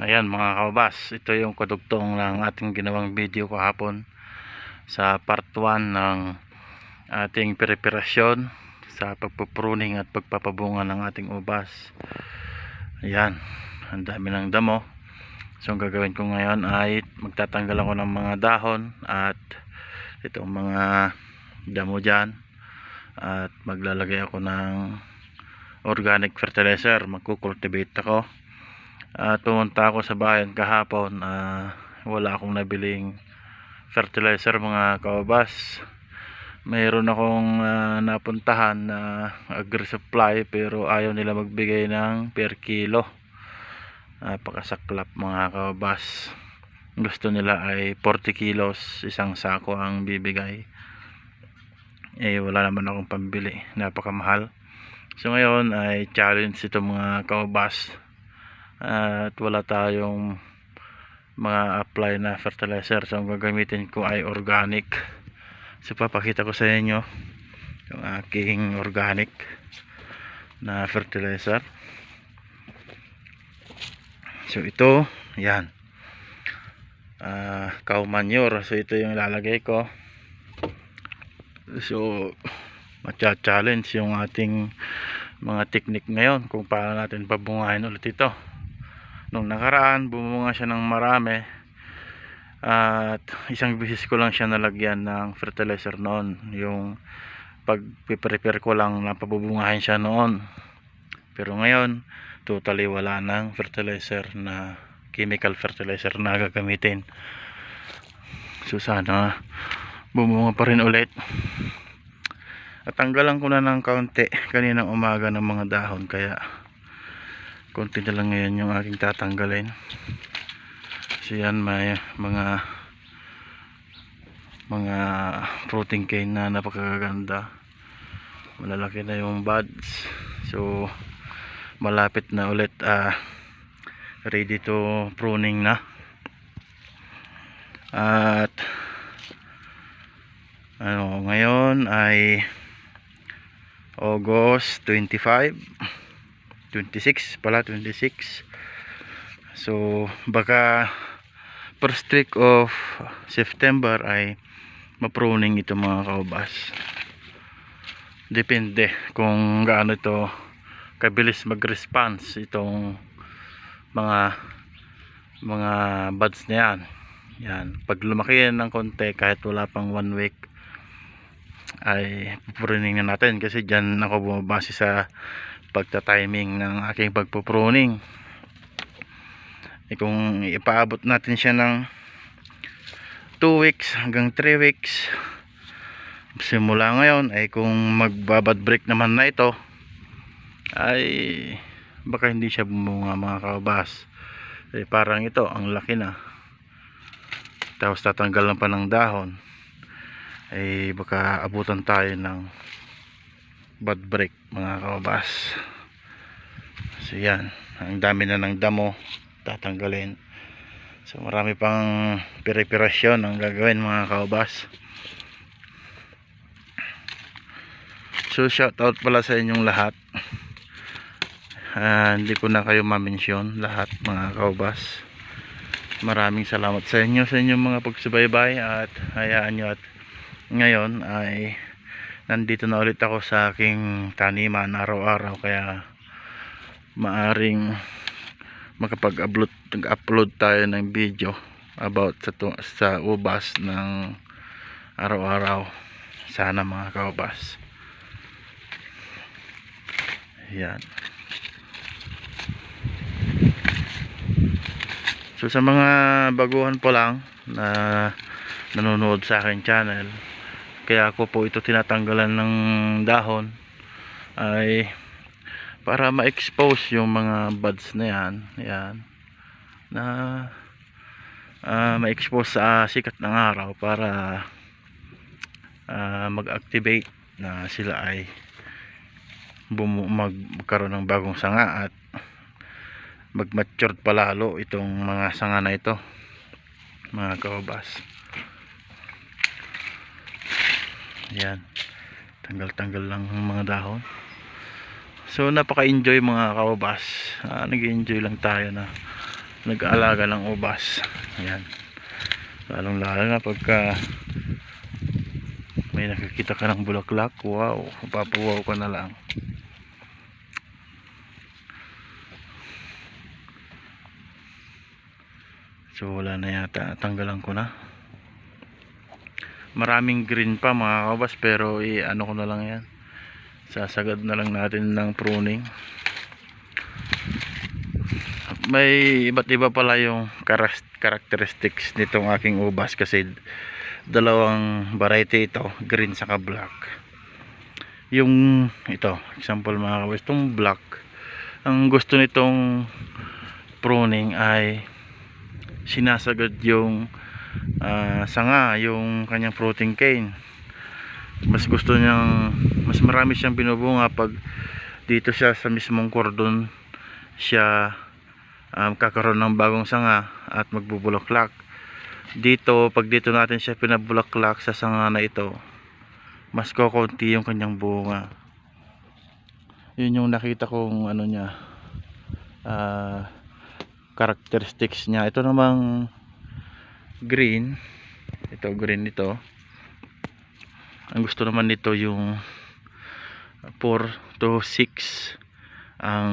Ayan mga kababas, ito yung kadugtong ng ating ginawang video kahapon sa part 1 ng ating preparasyon sa pagpupruning at pagpapabunga ng ating ubas. Ayan, ang dami ng damo. So ang gagawin ko ngayon ay magtatanggal ako ng mga dahon at itong mga damo dyan at maglalagay ako ng organic fertilizer magkukultivate ako at pumunta ako sa bayan kahapon ah, wala akong nabiling fertilizer mga kababas mayroon akong ah, napuntahan na agri supply pero ayaw nila magbigay ng per kilo. Napakasaklap mga kababas gusto nila ay 40 kilos isang sako ang bibigay. Eh wala naman akong pambili. Napakamahal. So ngayon ay challenge ito mga kababas at wala tayong mga apply na fertilizer. So ang gagamitin ko ay organic. So papakita ko sa inyo yung aking organic na fertilizer. So ito yan. Uh, cow manure. So ito yung ilalagay ko. So matcha-challenge yung ating mga technique ngayon kung paano natin pabungahin ulit ito nung nakaraan bumunga siya ng marami. At isang bisis ko lang siya nalagyan ng fertilizer noon. Yung pag prepare ko lang na pabubungahin siya noon. Pero ngayon totally wala ng fertilizer na chemical fertilizer na gagamitin. So sana bumunga pa rin ulit. At tanggalan ko na ng kaunti kaninang umaga ng mga dahon kaya konti na lang ngayon yung aking tatanggalin. So yan may mga mga fruiting cane na napakaganda. Malalaki na yung buds. So malapit na ulit uh, ready to pruning na. At ano ngayon ay August 25 26 pala 26 so baka first week of September ay mapruning ito mga kaubas depende kung gaano ito kabilis mag-response itong mga mga buds na yan. Yan pag lumaki yan ng konti kahit wala pang one week ay pupruning na natin. Kasi dyan ako bumabase sa pagta-timing ng aking pagpupruning. E kung ipaabot natin siya ng 2 weeks hanggang 3 weeks simula ngayon ay kung magbabad break naman na ito ay baka hindi siya bumunga mga kabas eh, parang ito ang laki na. Tapos tatanggal lang pa ng dahon. Ay baka abutan tayo ng bad break mga kababas so yan. Ang dami na ng damo tatanggalin. So marami pang preparasyon ang gagawin mga kababas so shout out pala sa inyong lahat. Uh, hindi ko na kayo mamensyon lahat mga kababas maraming salamat sa inyo sa inyong mga pagsubaybay at hayaan nyo at ngayon ay nandito na ulit ako sa aking taniman araw-araw kaya maaring makapag-upload upload tayo ng video about sa, sa ubas ng araw-araw. Sana mga kaubas. Yan so sa mga baguhan po lang na nanonood sa aking channel kaya ako po ito tinatanggalan ng dahon ay para ma-expose yung mga buds na yan. Yan na uh, ma-expose sa sikat ng araw para uh, mag-activate na sila ay magkaroon ng bagong sanga at mag-mature palalo itong mga sanga na ito mga kababas yan tanggal-tanggal lang ang mga dahon. So napaka-enjoy mga kababas uh, nag-enjoy lang tayo na nag-aalaga ng ubas ayan. Lalong lalo na pagka may nakikita ka ng bulaklak wow papuwaw ka na lang. So wala na yata. Tanggalan ko na maraming green pa mga kabas pero i ano ko na lang yan. Sasagad na lang natin ng pruning. May iba't iba pala yung characteristics nitong aking ubas kasi dalawang variety ito green saka black. Yung ito example mga kabas itong black ang gusto nitong pruning ay sinasagad yung ah, sanga yung kanyang fruiting cane. Mas gusto niyang mas marami siyang binubunga pag dito siya sa mismong cordon siya um, kakaroon ng bagong sanga at magbubulaklak. Dito pag dito natin siya pinabulaklak sa sanga na ito mas kokonti yung kanyang bunga. Yun yung nakita kong ano niya ah characteristics niya. Ito namang green. Ito green ito. Ang gusto naman nito yung 4 to 6 ang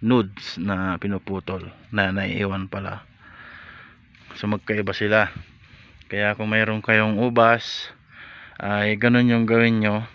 nudes na pinuputol na naiiwan pala. So magkaiba sila. Kaya kung mayroon kayong ubas ay ganun yung gawin nyo.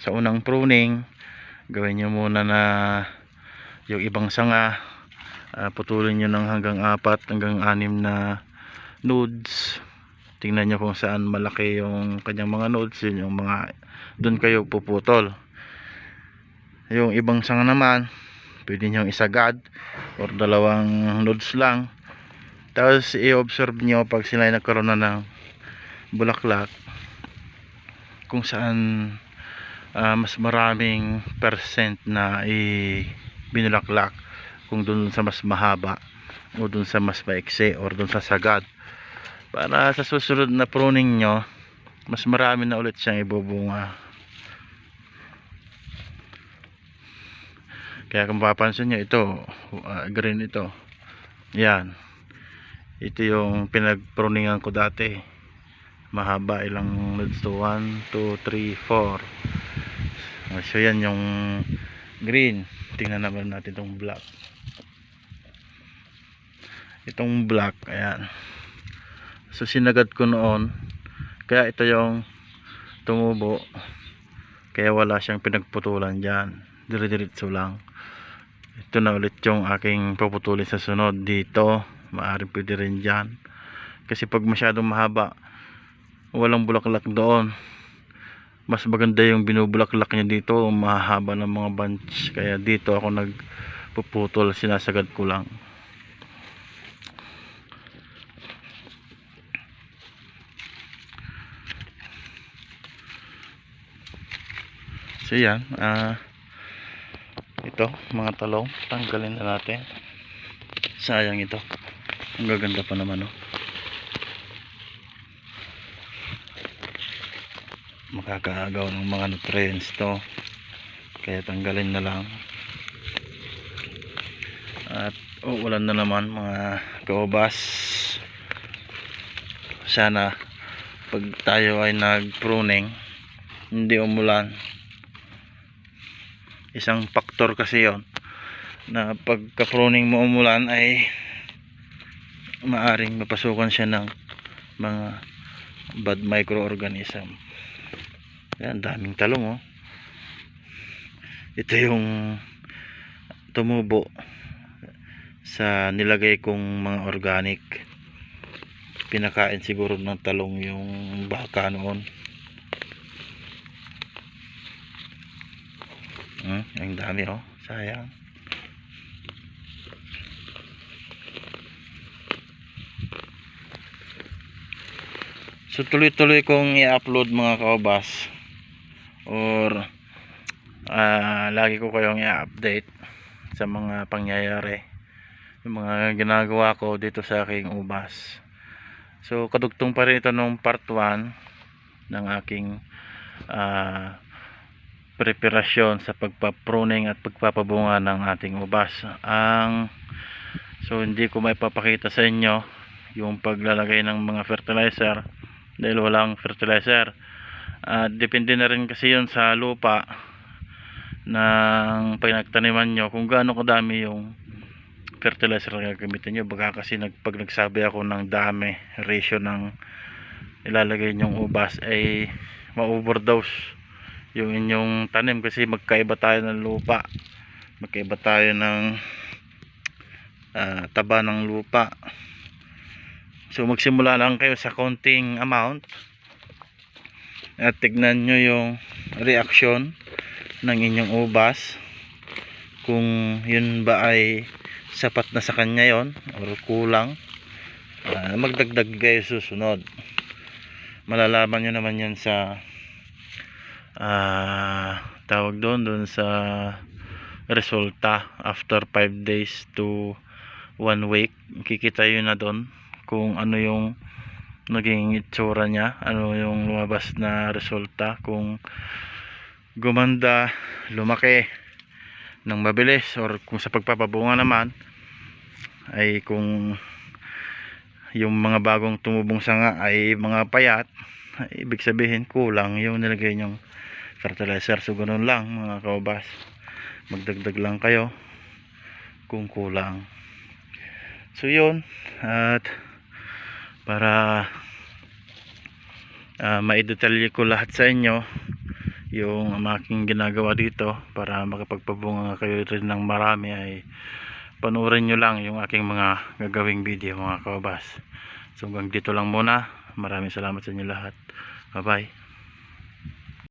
Sa unang pruning gawin nyo muna na yung ibang sanga ah, putulin nyo ng hanggang apat hanggang anim na nudes. Tingnan nyo kung saan malaki yung kanyang mga nodes yun yung mga doon kayo puputol. Yung ibang sanga naman pwede nyo isagad or dalawang nodes lang. Tapos i-observe nyo pag sila ay nagkaroon na ng bulaklak kung saan ah, mas maraming percent na i binulaklak kung doon sa mas mahaba o doon sa mas maiksi or doon sa sagad para sa susunod na pruning nyo mas marami na ulit siyang ibubunga. Kaya kung papansin nyo ito uh, green ito. Yan. Ito yung pinagpruningan ko dati. Mahaba ilang nodes to? 1, 2, 3, 4 so yan yung green. Tingnan naman natin itong black. Itong black ayan so sinagad ko noon. Kaya ito yung tumubo. Kaya wala siyang pinagputulan dyan. Dire-diretso lang. Ito na ulit yung aking puputulin sa sunod. Dito maaaring pwede rin dyan. Kasi pag masyadong mahaba walang bulaklak doon. Mas maganda yung binubulaklak niya dito. Mahaba ng mga bunch. Kaya dito ako nagpuputol. Sinasagad ko lang So yan, ah ito, mga talong, tanggalin na natin. Sayang ito. Ang gaganda pa naman, oh. Makakaagaw ng mga nutrients to. Kaya tanggalin na lang. At uulan na naman mga kaubas. Sana pag tayo ay nag-pruning, hindi umulan isang factor kasi yon na pagka pruning mo umulan ay maaring mapasukan siya ng mga bad microorganism. Yan daming talong oh. Ito yung tumubo sa nilagay kong mga organic. Pinakain siguro ng talong yung baka noon Hmm, ang dami oh. Sayang. So tuloy-tuloy kong i-upload mga kaobas or ah, lagi ko kayong i-update sa mga pangyayari yung mga ginagawa ko dito sa aking ubas. So kadugtong pa rin ito nung part 1 ng aking ah preparasyon sa pagpapruning at pagpapabunga ng ating ubas. Ang so hindi ko may papakita sa inyo yung paglalagay ng mga fertilizer dahil walang fertilizer. At depende na rin kasi yun sa lupa ng pinagtaniman nyo kung gaano kadami yung fertilizer na gagamitin nyo. Baka kasi nag, pag nagsabi ako ng dami ratio ng ilalagay nyong ubas ay ma-overdose yung inyong tanim kasi magkaiba tayo ng lupa. Magkaiba tayo ng ah, taba ng lupa. So magsimula lang kayo sa konting amount. At tignan nyo yung reaction ng inyong ubas. Kung yun ba ay sapat na sa kanya yon or kulang. Ah, magdagdag kayo susunod. Malalaman nyo naman yan sa ah tawag doon doon sa resulta after 5 days to 1 week kikita yun na doon kung ano yung naging itsura niya ano yung lumabas na resulta kung gumanda lumaki ng mabilis or kung sa pagpapabunga naman ay kung yung mga bagong tumubong sanga ay mga payat ay ibig sabihin kulang yung nilagay nyong fertilizer. So ganun lang mga kaubas magdagdag lang kayo kung kulang. So yun. At para uh, maidetalye ko lahat sa inyo yung aking ginagawa dito para makapagpabunga kayo rin ng marami ay panuorin nyo lang yung aking mga gagawing video mga kababas so hanggang dito lang muna. Maraming salamat sa inyo lahat. Bye bye